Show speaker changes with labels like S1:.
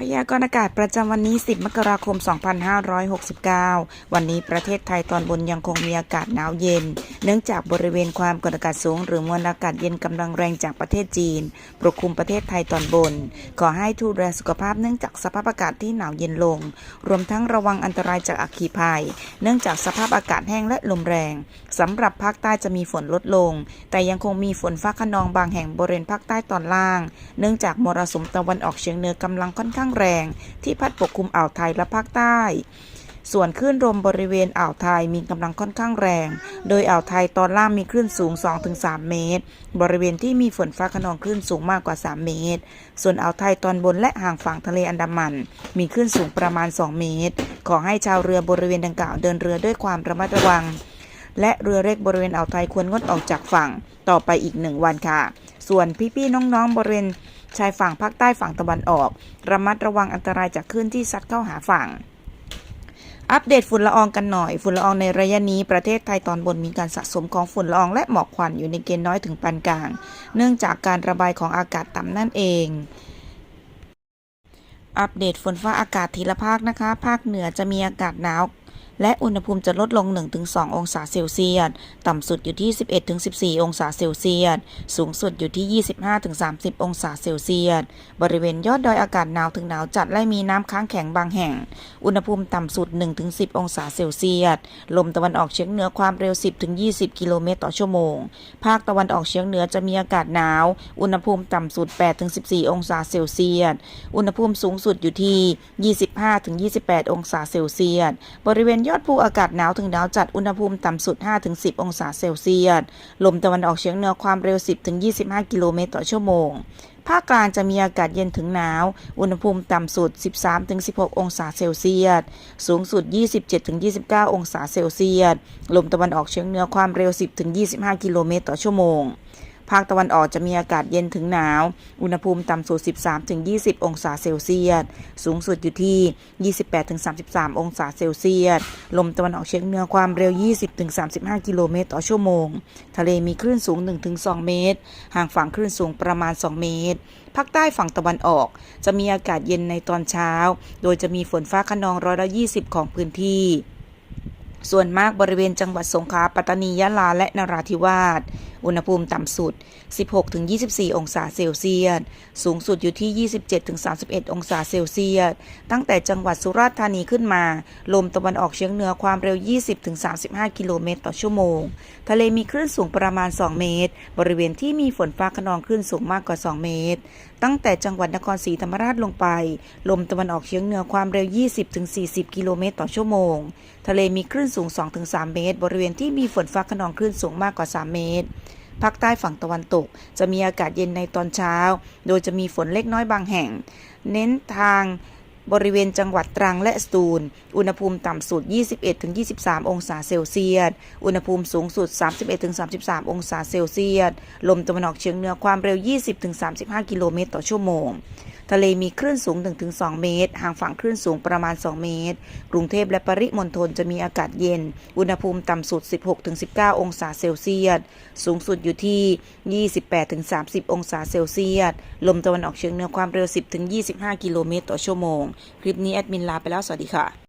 S1: พยากรณ์อากาศประจำวันนี้ 10 มกราคม 2569 วันนี้ประเทศไทยตอนบนยังคงมีอากาศหนาวเย็น เนื่องจากบริเวณความกดอากาศสูง หรือมวลอากาศเย็นกำลังแรงจากประเทศจีน ปกคลุมประเทศไทยตอนบน ขอให้ดูแลสุขภาพเนื่องจากสภาพอากาศที่หนาวเย็นลง รวมทั้งระวังอันตรายจากอัคคีภัย เนื่องจากสภาพอากาศแห้งและลมแรงสำหรับภาคใต้จะมีฝนลดลง แต่ยังคงมีฝนฟ้าขนองบางแห่งบริเวณภาคใต้ตอนล่าง เนื่องจากมรสุมตะวันออกเฉียงเหนือกำลังค่อนข้างางแรงที่พัดปกคลุมอ่าวไทยและภาคใต้ส่วนคลื่นลมบริเวณอ่าวไทยมีกำลังค่อนข้างแรง โดยอ่าวไทยตอนล่างมีคลื่นสูง 2-3 เมตร บริเวณที่มีฝนฟ้าขนองคลื่นสูงมากกว่า 3 เมตร ส่วนอ่าวไทยตอนบนและห่างฝั่งทะเลอันดามัน มีคลื่นสูงประมาณ 2 เมตร ขอให้ชาวเรือบริเวณดังกล่าวเดินเรือด้วยความระมัดระวัง และเรือเล็กบริเวณอ่าวไทยควรงดออกจากฝั่งต่อไปอีกหนึ่งวันค่ะ ส่วนพี่ๆน้องๆบริเวณ ชายฝั่งภาคใต้ฝั่งตะวันออก ระมัดระวังอันตรายจากคลื่นที่ซัดเข้าหาฝั่งอัปเดตฝุ่นละอองกันหน่อย ฝุ่นละอองในระยะนี้ประเทศไทยตอนบนมีการสะสมของฝุ่นละอองและหมอกควันอยู่ในเกณฑ์น้อยถึงปานกลาง เนื่องจากการระบายของอากาศต่ำนั่นเอง อัปเดตฝนฟ้าอากาศทีละภาคนะคะ ภาคเหนือจะมีอากาศหนาว และอุณหภูมิจะลดลง 1-2 องศาเซลเซียส ต่ำสุดอยู่ที่ 11-14 องศาเซลเซียส สูงสุดอยู่ที่ 25-30 องศาเซลเซียส บริเวณยอดดอยอากาศหนาวถึงหนาวจัดและมีน้ำค้างแข็งบางแห่ง อุณหภูมิต่ำสุด 1-10 องศาเซลเซียส ลมตะวันออกเฉียงเหนือความเร็ว 10-20 กิโลเมตรต่อชั่วโมง ภาคตะวันออกเฉียงเหนือจะมีอากาศหนาว อุณหภูมิต่ำสุด 8-14 องศาเซลเซียส อุณหภูมิสูงสุดอยู่ที่ 25-28 องศาเซลเซียส บริเวณยอดภูอากาศหนาวถึงหนาวจัดอุณหภูมิต่ำสุด 5-10 องศาเซลเซียส ลมตะวันออกเฉียงเหนือความเร็ว 10-25 กิโลเมตรต่อชั่วโมง ภาคกลางจะมีอากาศเย็นถึงหนาว อุณหภูมิต่ำสุด 13-16 องศาเซลเซียส สูงสุด 27-29 องศาเซลเซียส ลมตะวันออกเฉียงเหนือความเร็ว 10-25 กิโลเมตรต่อชั่วโมง ภาคตะวันออกจะมีอากาศเย็นถึงหนาว อุณหภูมิต่ำสุด 13-20 องศาเซลเซียส สูงสุดอยู่ที่ 28-33 องศาเซลเซียส ลมตะวันออกเฉียงเหนือความเร็ว 20-35 กิโลเมตรต่อชั่วโมง ทะเลมีคลื่นสูง 1-2 เมตร ห่างฝั่งคลื่นสูงประมาณ 2 เมตร ภาคใต้ฝั่งตะวันออก จะมีอากาศเย็นในตอนเช้า โดยจะมีฝนฟ้าขนองร้อยละ20 ของพื้นที่ส่วนมากบริเวณจังหวัดสงขลาปัตตานียะลาและนราธิวาส อุณหภูมิต่ำสุด 16-24 องศาเซลเซียส สูงสุดอยู่ที่ 27-31 องศาเซลเซียส ตั้งแต่จังหวัดสุราษฎร์ธานีขึ้นมา ลมตะวันออกเฉียงเหนือความเร็ว 20-35 กิโลเมตรต่อชั่วโมง ทะเลมีคลื่นสูงประมาณ 2 เมตร บริเวณที่มีฝนฟ้าขนองคลื่นสูงมากกว่า 2 เมตร ตั้งแต่จังหวัดนครศรีธรรมราชลงไป ลมตะวันออกเฉียงเหนือความเร็ว 20-40 กิโลเมตรต่อชั่วโมง ทะเลมีคลื่นสูง 2-3 เมตร บริเวณที่มีฝนฟ้าขนองคลื่นสูงมากกว่า 3 เมตร ภาคใต้ฝั่งตะวันตก จะมีอากาศเย็นในตอนเช้า โดยจะมีฝนเล็กน้อยบางแห่ง เน้นทางบริเวณจังหวัดตรังและสตูล อุณหภูมิต่ำสุด 21-23 องศาเซลเซียส อุณหภูมิสูงสุด 31-33 องศาเซลเซียส ลมตะวันออกเฉียงเหนือความเร็ว 20-35 กิโลเมตรต่อชั่วโมงทะเลมีคลื่นสูง 1-2 เมตร ห่างฝั่งคลื่นสูงประมาณ 2 เมตร กรุงเทพและปริมณฑลจะมีอากาศเย็น อุณหภูมิต่ำสุด 16-19 องศาเซลเซียส สูงสุดอยู่ที่ 28-30 องศาเซลเซียส ลมตะวันออกเฉียงเหนือความเร็ว 10-25 กิโลเมตรต่อชั่วโมง คลิปนี้แอดมินลาไปแล้ว สวัสดีค่ะ